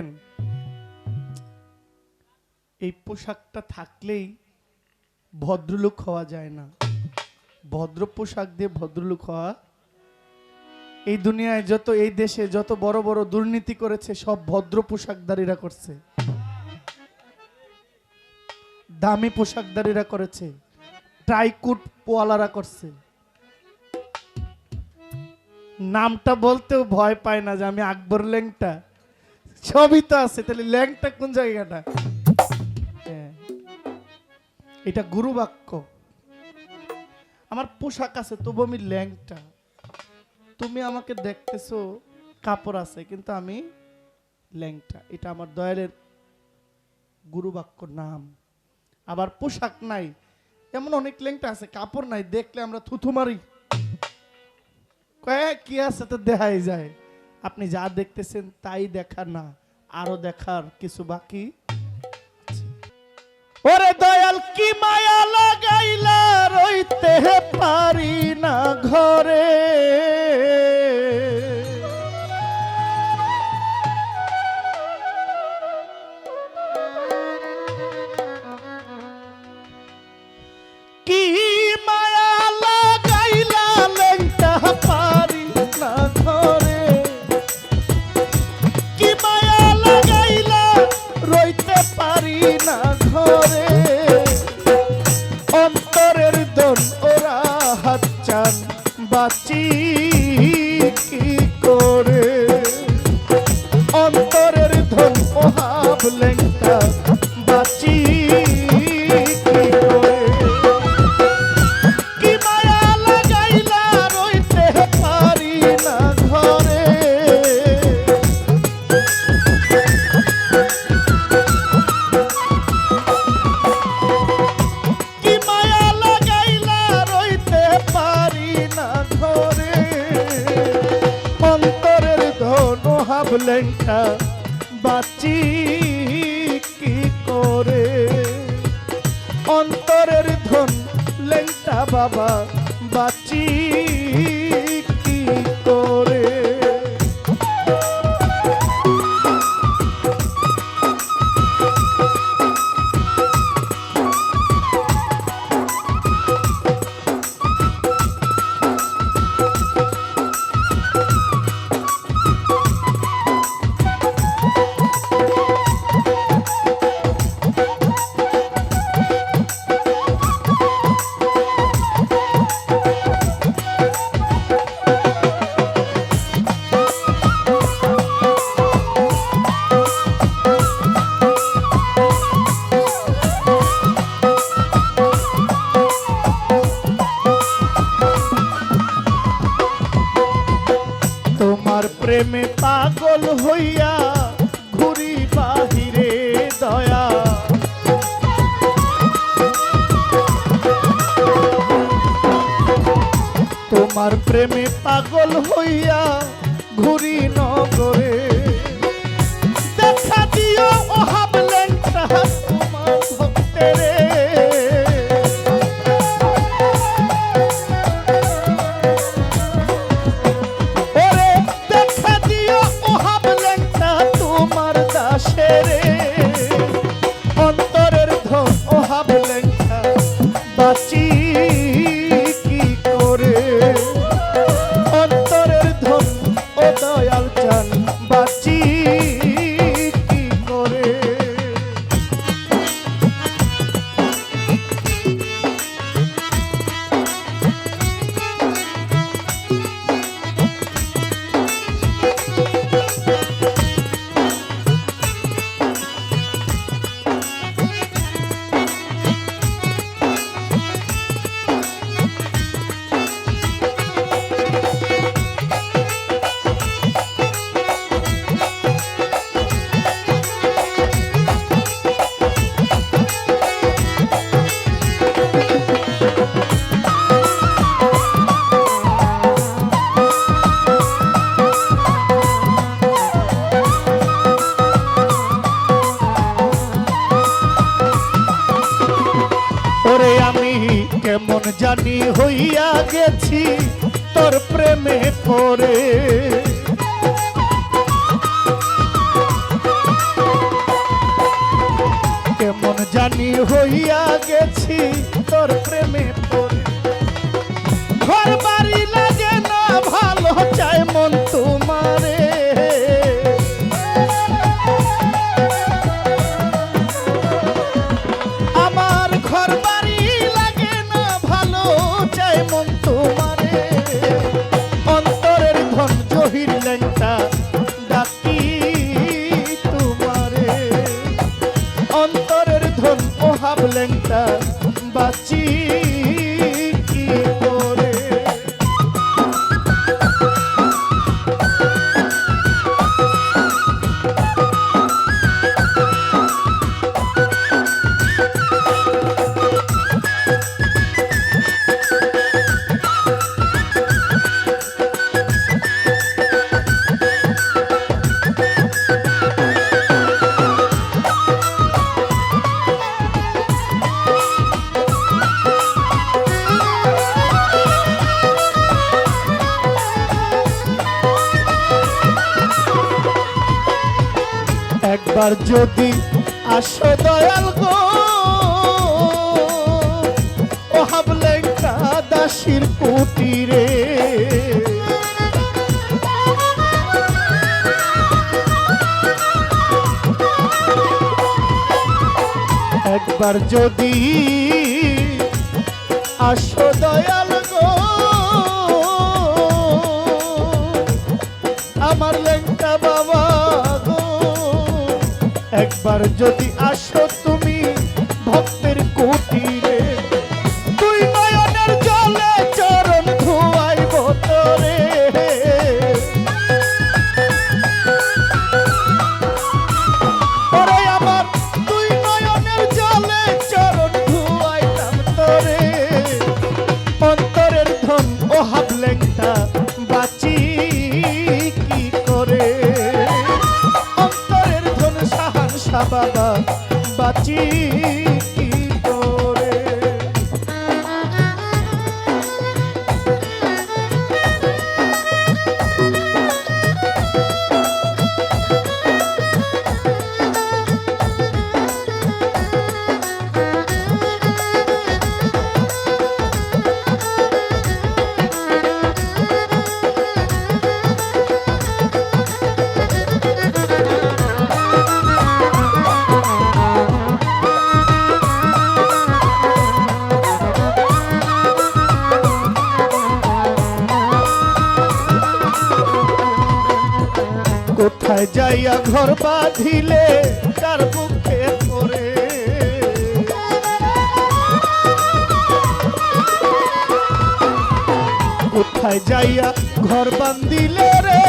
দেখবেন এই পোশাকটা থাকলেই ভদ্রলোক হওয়া যায় না। ভদ্র পোশাক দিয়ে ভদ্রলোক হওয়া, এই দুনিয়ায় যত, এই দেশে যত বড় বড় দুর্নীতি করেছে, সব ভদ্র পোশাকদারীরা করছে। দামি পোশাকদারীরা করেছে। ট্রাইকুট পোয়ালারা করছে। নামটা বলতেও ভয় পায় না যে আমি আকবর ল্যাংটা। সবই তো আছে, তাহলে ল্যাংটা কোন জায়গাটা? হ্যাঁ। এটা গুরু বাক্য আমার পোশাক আছে, তবু আমি ল্যাংটা। তুমি আমাকে দেখতেছো, কাপড় আছে, কিন্তু আমি ল্যাংটা। এটা আমার দয়ালের গুরু বাক্য নাম। আবার পোশাক নাই, এমন অনেক ল্যাংটা আছে, কাপড় নাই, দেখলে আমরা থুথু মারি। কয়ে, কি আছে তো দেখাই যায়। আপনি যা দেখতেছেন তাই দেখার না, আরও দেখার কিছু বাকি ওরে দয়াল, কি মায়া লাগাইলা রইতে পারি না ঘরে? হাবলেঙ্কা বাঁচি কি করে? অন্তরের ধন লেংটা বাবা বাঁচি প্রেমে পাগল হইয়া ঘুরি বাহিরে দয়া। তোমার প্রেমে পাগল হইয়া ঘুরি নগরে। দেখা দিও ওহাব জানি হইয়া গেছি, তোর প্রেমে পরে কেমন জানি হইয়া গেছি, তোর প্রেমে পরে ঘর বাড়ি লাগে না, ভালো চায় মন তুমি। তোমার একবার যদি আসো দয়াল গো ও হাবলেঙ্কা দাসির কুটিরে। একবার যদি আসো দয়াল যদি আসে বাবা বাঁচি। ঘর বাঁধিলে তার বুকে পরে কোথায় যাইয়া ঘর বান্ধিলে রে?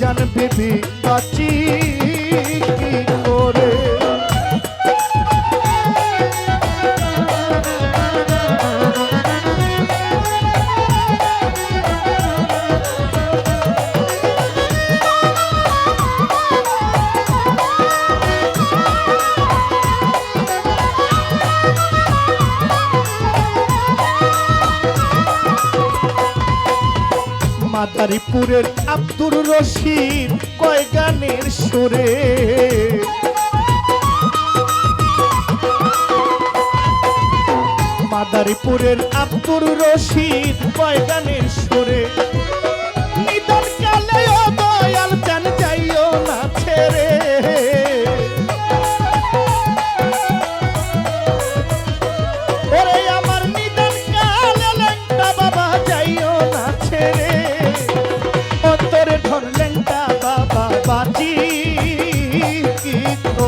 জান বেবি বাঁচি। মাতারিপুরের আব্দুর রশিদ কয় গানের সুরে? মাদারীপুরের আব্দুর রশিদ কয় গানের সুরে?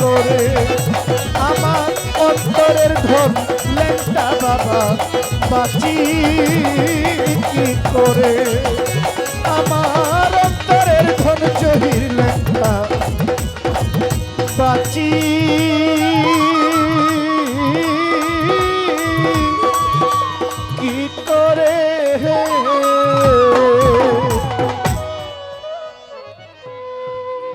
করে। আমার অন্তরের ধন লেংটা বাবা বাঁচি কি করে?